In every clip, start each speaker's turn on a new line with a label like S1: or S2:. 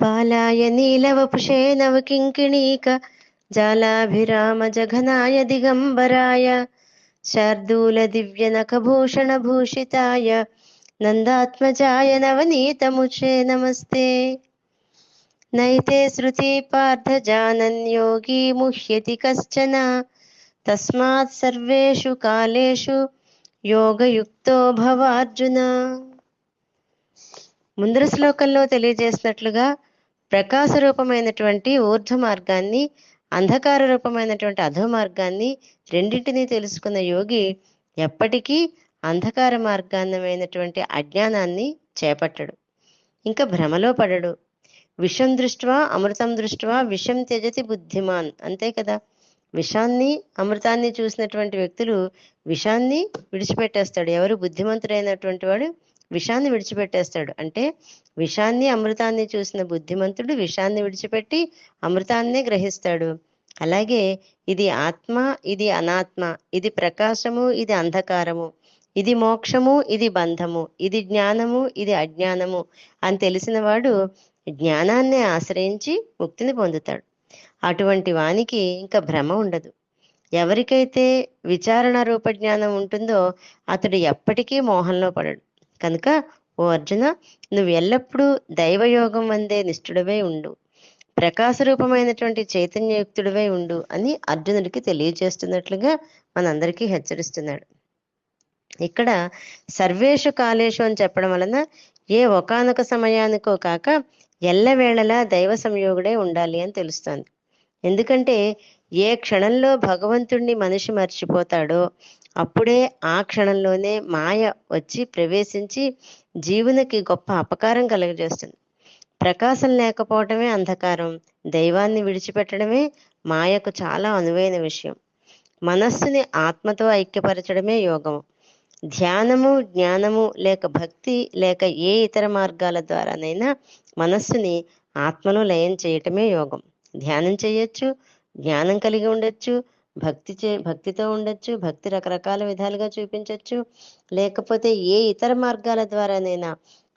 S1: బాలాయ నీలవపుషే కింకిణీక జాలాభిరామ జఘనాయ దిగంబరాయ శార్దూల దివ్య నఖభూషణ భూషితాయ నందాత్మజాయ నవనీతముచే నమస్తే నైతే శృతి పార్థ జానన్యోగీ ముహ్యతి కశ్చన తస్మాత్ సర్వేషు కాలేషు యోగయుక్తో భవార్జున ముందర శ్లోకంలో తెలియజేసినట్లుగా ప్రకాశ రూపమైనటువంటి ఊర్ధ్వ మార్గాన్ని అంధకార రూపమైనటువంటి అధో మార్గాన్ని రెండింటినీ తెలుసుకున్న యోగి ఎప్పటికీ అంధకార మార్గాన్నమైనటువంటి అజ్ఞానాన్ని చేపట్టడు. ఇంకా భ్రమలో పడడు. విషం దృష్ట్యా అమృతం దృష్ట్యా విషం త్యజతి బుద్ధిమాన్ అంతే కదా. విషాన్ని అమృతాన్ని చూసినటువంటి వ్యక్తులు విషాన్ని విడిచిపెట్టేస్తాడు. ఎవరు బుద్ధిమంతుడైనటువంటి వాడు విషాన్ని విడిచిపెట్టేస్తాడు. అంటే విషాన్ని అమృతాన్ని చూసిన బుద్ధిమంతుడు విషాన్ని విడిచిపెట్టి అమృతాన్నే గ్రహిస్తాడు. అలాగే ఇది ఆత్మ ఇది అనాత్మ ఇది ప్రకాశము ఇది అంధకారము ఇది మోక్షము ఇది బంధము ఇది జ్ఞానము ఇది అజ్ఞానము అని తెలిసిన వాడు జ్ఞానాన్ని ఆశ్రయించి ముక్తిని పొందుతాడు. అటువంటి వానికి ఇంకా భ్రమ ఉండదు. ఎవరికైతే విచారణ రూప జ్ఞానం ఉంటుందో అతడు ఎప్పటికీ మోహంలో పడడు. కనుక ఓ అర్జున నువ్వు ఎల్లప్పుడూ దైవయోగం అందే నిష్ఠుడవై ఉండు. ప్రకాశ రూపమైనటువంటి చైతన్యయుక్తుడివై ఉండు అని అర్జునుడికి తెలియజేస్తున్నట్లుగా మనందరికీ హెచ్చరిస్తున్నాడు. ఇక్కడ సర్వేషు కాలేషు అని చెప్పడం వలన ఏ ఒకానొక సమయానికో కాక ఎల్లవేళలా దైవ సంయోగుడే ఉండాలి అని తెలుస్తోంది. ఎందుకంటే ఏ క్షణంలో భగవంతుణ్ణి మనిషి మర్చిపోతాడో అప్పుడే ఆ క్షణంలోనే మాయ వచ్చి ప్రవేశించి జీవునికి గొప్ప అపకారం కలుగజేస్తుంది. ప్రకాశం లేకపోవటమే అంధకారం. దైవాన్ని విడిచిపెట్టడమే మాయకు చాలా అనువైన విషయం. మనస్సుని ఆత్మతో ఐక్యపరచడమే యోగము ధ్యానము జ్ఞానము లేక భక్తి లేక ఏ ఇతర మార్గాల ద్వారానైనా మనస్సుని ఆత్మను లయం చేయటమే యోగం. ధ్యానం చేయొచ్చు జ్ఞానం కలిగి ఉండొచ్చు భక్తి చే భక్తితో ఉండొచ్చు భక్తి రకరకాల విధాలుగా చూపించవచ్చు లేకపోతే ఏ ఇతర మార్గాల ద్వారానైనా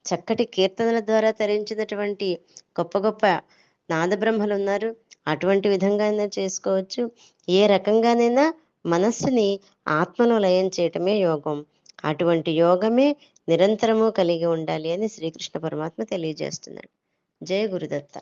S1: చక్కటి కీర్తనల ద్వారా తరించినటువంటి గొప్ప గొప్ప నాదబ్రహ్మలు ఉన్నారు అటువంటి విధంగా చేసుకోవచ్చు. ఏ రకంగానైనా మనస్సుని ఆత్మను లయం చేయటమే యోగం. అటువంటి యోగమే నిరంతరము కలిగి ఉండాలి అని శ్రీకృష్ణ పరమాత్మ తెలియజేస్తున్నాడు. జయ గురుదత్త.